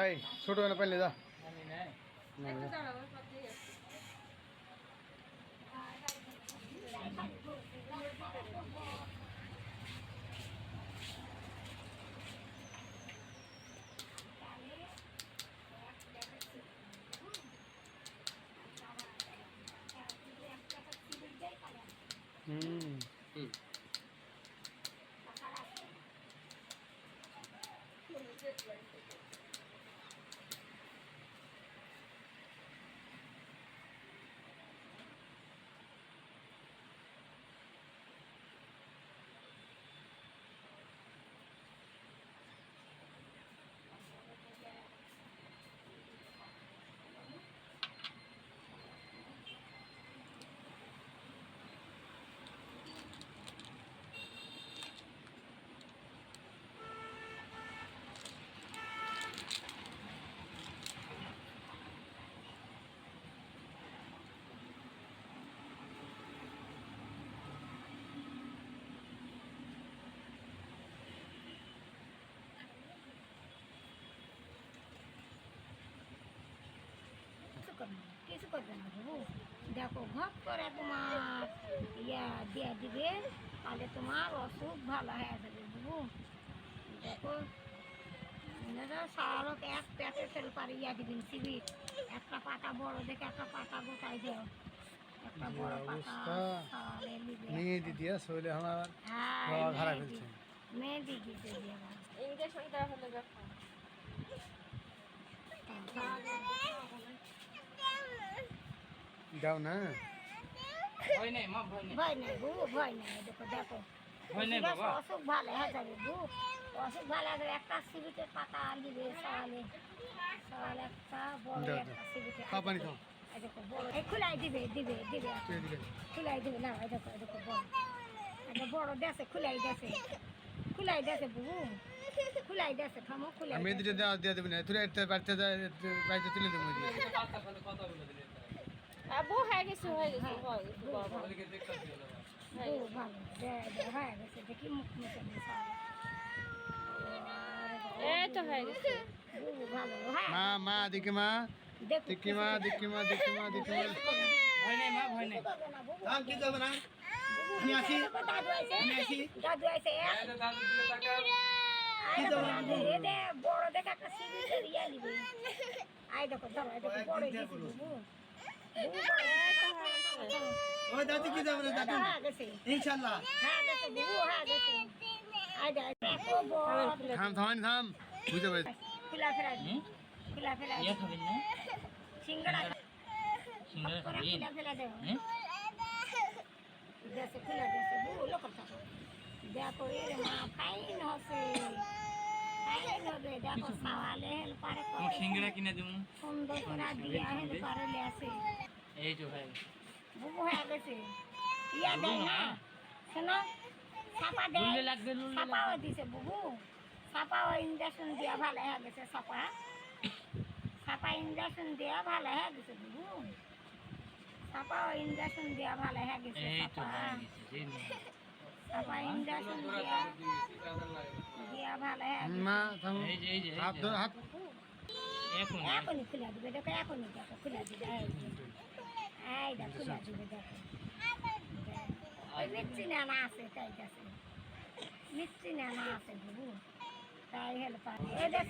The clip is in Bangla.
এই ছোট না পাইলে যা। দিয়ে হুম কিছু করবে না কিছু করবে না বাবু দেখো ঘপ করে তোমার ইয়া দিয়া দিবে তাহলে তোমার অসুখ ভালো হয়ে যাবে বাবু। দেখো সারক এক প্যাকে ফেল পারে ইয়া দিবেন সিবির একটা পাতা বড় দেখে একটা পাতা গোটাই দেও। একটা বড় পাতা। নিয়ে দিদিয়া শরীরে আমার খারাপ মেহেদি। ফেলছে। মেহেদি দিতে দিয়ে। হলে দাও না। ভয় নেই মা ভয় নেই। ভয় নাই বু ভয় নাই। দেখো দেখো। ভয় নেই বাবা। অসুখ ভালো হয়ে যাবে বু অসুখ ভালো যাবে একটা সিবিটের পাতা দিবে সকালে। সকালে একটা বড় একটা। সিবিটে খাও পানি খাও। এই দেখো বড়। এই খুলাই দিবে দিবে দিবে। খুলাই দিবে না এই দেখো এই দেখো বড়। একটা বড় দেশে খুলাই দেশে খুলাই দেশে বু খুলাই দেশে থামো খুলাই আর মেয়েদিটা দেওয়া দিয়ে দেবে না। তুই বাড়িতে বাড়িতে তুলে দেবো দিয়ে। আবু হয়ে গেছে হয়ে গেছে হয়ে গেছে বাবা। দিও হয়ে গেছে। দেখি মুখ মুখে এই তো হয়ে গেছে। বউ ভালো মা মা দেখি মা। দেখো দেখি মা দেখি মা দেখি মা দেখি মা। ভয় নেই মা ভয় নেই। কি করবে না? আমি আসি দাদু আমি আসি দাদু দিকে তাকাও আই দেখো এ দে বড় দেখে একটা সিবি নিবে আই দেখো। ধরো আই দেখো বড় দিছি বউ বউ ওই দাদু কি যাবে দাদু? হ্যাঁ ইনশাআল্লাহ হ্যাঁ হ্যাঁ থাম থাম থাম। বুঝতে পারছি। খোলা ফেলা খোলা ফেলা ইয়া খাবেন না? সিঙ্গড়া সিঙ্গারা খাবেন খোলা দেও হ্যাঁ দেশে খোলা দেশে বউ লোক দেখো এর মা ফাইন হসে। তোমার সিঙ্গারা কিনে দেবো। সুন্দর করে দিয়া হেল পারে লেসে এই তো ভাই। বুবু হয়ে গেছে ইয়া দেয় না শোনো লুলে দেয় লাগবে। লুলে দিছে বুবু ছাপাও ইঞ্জেকশন দিয়া ভালো হয়ে গেছে ছাপা ছাপা ইঞ্জেকশন দিয়া ভালো হয়ে গেছে বুবু ছাপাও ইঞ্জেকশন দিয়া ভালো হয়ে গেছে এই তো ছাপা গেছে সেই নিয়ে। ছাপা ইঞ্জেকশন দিয়া। মা থাম। এই যে এই যে এই হাত যে। হাত। এখনই খুলে দিবে দেখো এখনই দেখো খুলে দিবে এই দেখো খুলে দিবে দেখো। ওই মিষ্টি নানা আছে তাই কাছে মিষ্টি নানা আছে বুবু। তাই হেল্প এই যে